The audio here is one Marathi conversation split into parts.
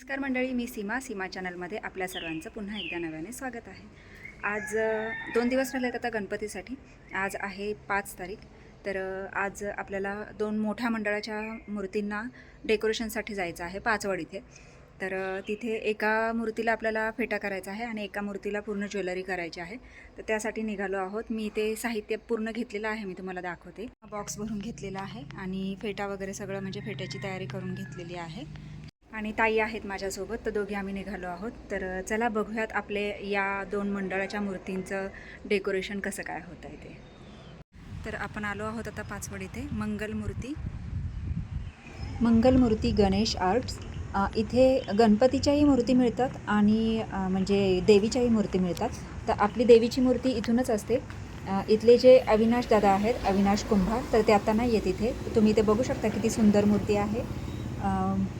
नमस्कार मंडळी मी सीमा सीमा चॅनलमध्ये आपल्या सर्वांचं पुन्हा एकदा नव्याने स्वागत आहे. आज दोन दिवस राहिले आता गणपतीसाठी. आज आहे पाच तारीख. तर आज आपल्याला दोन मोठ्या मंडळाच्या मूर्तींना डेकोरेशनसाठी जायचं आहे पाचवड इथे. तर तिथे एका मूर्तीला आपल्याला फेटा करायचा आहे आणि एका मूर्तीला पूर्ण ज्वेलरी करायची आहे. तर त्यासाठी निघालो आहोत. मी ते साहित्य पूर्ण घेतलेलं आहे मी तुम्हाला दाखवते. बॉक्स भरून घेतलेला आहे आणि फेटा वगैरे सगळं म्हणजे फेट्याची तयारी करून घेतलेली आहे. आणि ताई आहेत माझ्यासोबत तर दोघे आम्ही निघालो आहोत. तर चला बघूयात आपले या दोन मंडळाच्या मूर्तींचं डेकोरेशन कसं काय होत आहे ते. तर आपण आलो आहोत आता पाचवड इथे मंगलमूर्ती. मंगलमूर्ती गणेश आर्ट्स. इथे गणपतीच्याही मूर्ती मिळतात आणि म्हणजे देवीच्याही मूर्ती मिळतात. तर आपली देवीची मूर्ती इथूनच असते. इथले जे अविनाश दादा आहेत अविनाश कुंभार तर ते आता नाही आहेत इथे. तुम्ही ते बघू शकता किती सुंदर मूर्ती आहे.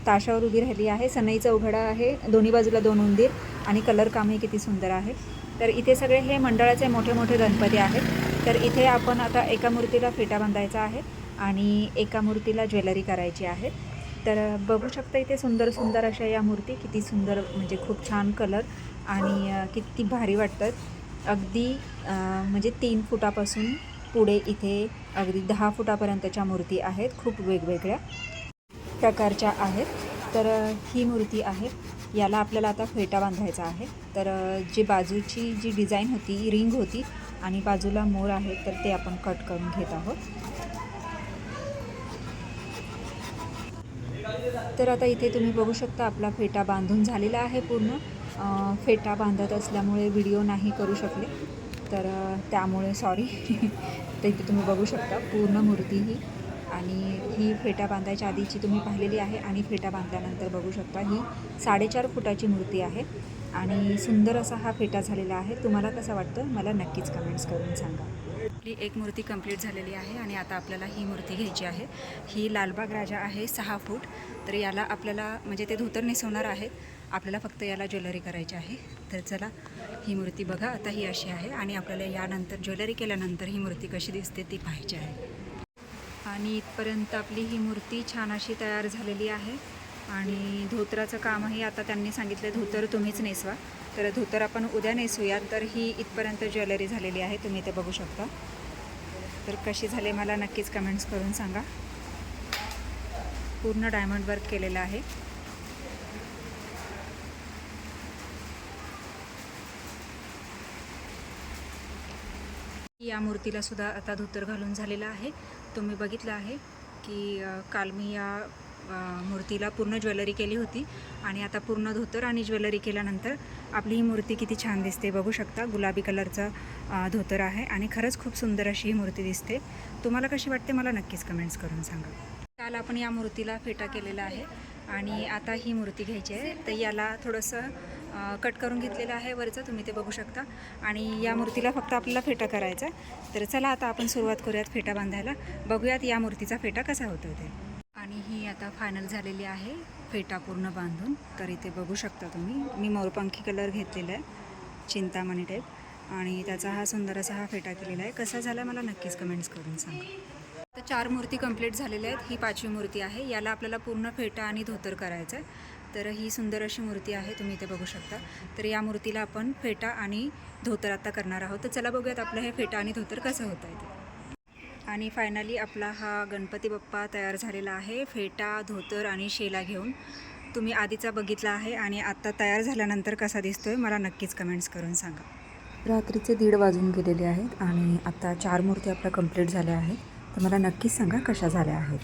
ताशावर उभी राहिली आहे. सनई उघडा आहे. दोन्ही बाजूला दोन उंदीर आणि कलर कामही किती सुंदर आहे. तर इथे सगळे हे मंडळाचे मोठे मोठे गणपती आहेत. तर इथे आपण आता एका मूर्तीला फेटा बांधायचा आहे आणि एका मूर्तीला ज्वेलरी करायची आहे. तर बघू शकता इथे सुंदर सुंदर अशा या मूर्ती किती सुंदर म्हणजे खूप छान कलर आणि किती भारी वाटतात. अगदी म्हणजे तीन फुटापासून पुढे इथे अगदी दहा फुटापर्यंतच्या मूर्ती आहेत. खूप वेगवेगळ्या. प्रकारच्या आहेत. तर ही मूर्ती आहे. याला आपल्याला आता फेटा बांधायचा आहे. तर जी बाजूची जी डिझाईन होती रिंग होती आणि बाजूला मोर आहे तर ते आपण कट करून घेत आहोत. तर आता इथे तुम्ही बघू शकता आपला फेटा बांधून झालेला आहे पूर्ण. फेटा बांधत असल्यामुळे व्हिडिओ नाही करू शकले. तर त्यामुळे सॉरी तर इथे तुम्ही बघू शकता पूर्ण मूर्ती ही. आणि ही फेटा बांधायच्या आधीची तुम्ही पाहिलेली आहे आणि फेटा बांधल्यानंतर बघू शकता ही साडेचार फुटाची मूर्ती आहे आणि सुंदर असा हा फेटा झालेला आहे. तुम्हाला कसं वाटतं मला नक्कीच कमेंट्स करून सांगा. आपली एक मूर्ती कंप्लीट झालेली आहे आणि आता आपल्याला ही मूर्ती घ्यायची आहे. ही लालबाग राजा आहे सहा फूट. तर याला आपल्याला म्हणजे ते धोतर नेसवणार आहेत आपल्याला फक्त याला ज्वेलरी करायची आहे. तर चला ही मूर्ती बघा. आता ही अशी आहे आणि आपल्याला यानंतर ज्वेलरी केल्यानंतर ही मूर्ती कशी दिसते ती पाहायची आहे. आणि इथपर्यंत आपली ही मूर्ती छान अशी तयार झालेली आहे. आणि धोतराचं कामही आता त्यांनी सांगितलं धोतर तुम्हीच नेसवा. तर धोतर आपण उद्या नेसूयात तर ही इथपर्यंत ज्वेलरी झालेली आहे तुम्ही ते बघू शकता. तर कशी झाली मला नक्कीच कमेंट्स करून सांगा. पूर्ण डायमंड वर्क केलेलं आहे. या मूर्तीला सुद्धा आता धोतर घालून झालेलं आहे. तुम्ही बघितलं आहे की काल मी या मूर्तीला पूर्ण ज्वेलरी केली होती आणि आता पूर्ण धोतर आणि ज्वेलरी केल्यानंतर आपली ही मूर्ती किती छान दिसते बघू शकता. गुलाबी कलरचं धोतर आहे आणि खरंच खूप सुंदर अशी ही मूर्ती दिसते. तुम्हाला कशी वाटते मला नक्कीच कमेंट्स करून सांगा. काल आपण या मूर्तीला फेटा केलेला आहे आणि आता ही मूर्ती घ्यायची आहे. तर याला थोडंसं कट करून घेतलेलं आहे वरचं तुम्ही ते बघू शकता. आणि या मूर्तीला फक्त आपल्याला फेटा करायचा आहे. तर चला आता आपण सुरुवात करूयात फेटा बांधायला. बघूयात या मूर्तीचा फेटा कसा होतो ते. आणि ही आता फायनल झालेली आहे फेटा पूर्ण बांधून. तर इथे बघू शकता तुम्ही. मी मोरपंखी कलर घेतलेला आहे. चिंतामणी टाईप आणि त्याचा हा सुंदर असा हा फेटा केलेला आहे. कसा झाला मला नक्कीच कमेंट्स करून सांगा. तर चार मूर्ती कंप्लीट झालेल्या आहेत. ही पाचवी मूर्ती आहे. याला आपल्याला पूर्ण फेटा आणि धोतर करायचं आहे. तर ही सुंदर अशी मूर्ती आहे तुम्ही इथे बघू शकता. तर या मूर्तीला आपण फेटा आणि धोतर आता करणार आहोत. तर चला बघूयात आपलं हे फेटा आणि धोतर कसं होतं आहे ते आणि फायनली आपला हा गणपती बाप्पा तयार झालेला आहे. फेटा धोतर आणि शेला घेऊन तुम्ही आधीचा बघितला आहे आणि आत्ता तयार झाल्यानंतर कसा दिसतोय मला नक्कीच कमेंट्स करून सांगा. रात्रीचे दीड वाजून गेलेले आहेत आणि आत्ता चार मूर्ती आपल्या कंप्लीट झाल्या आहेत. तर मला नक्कीच सांगा कशा झाल्या आहेत.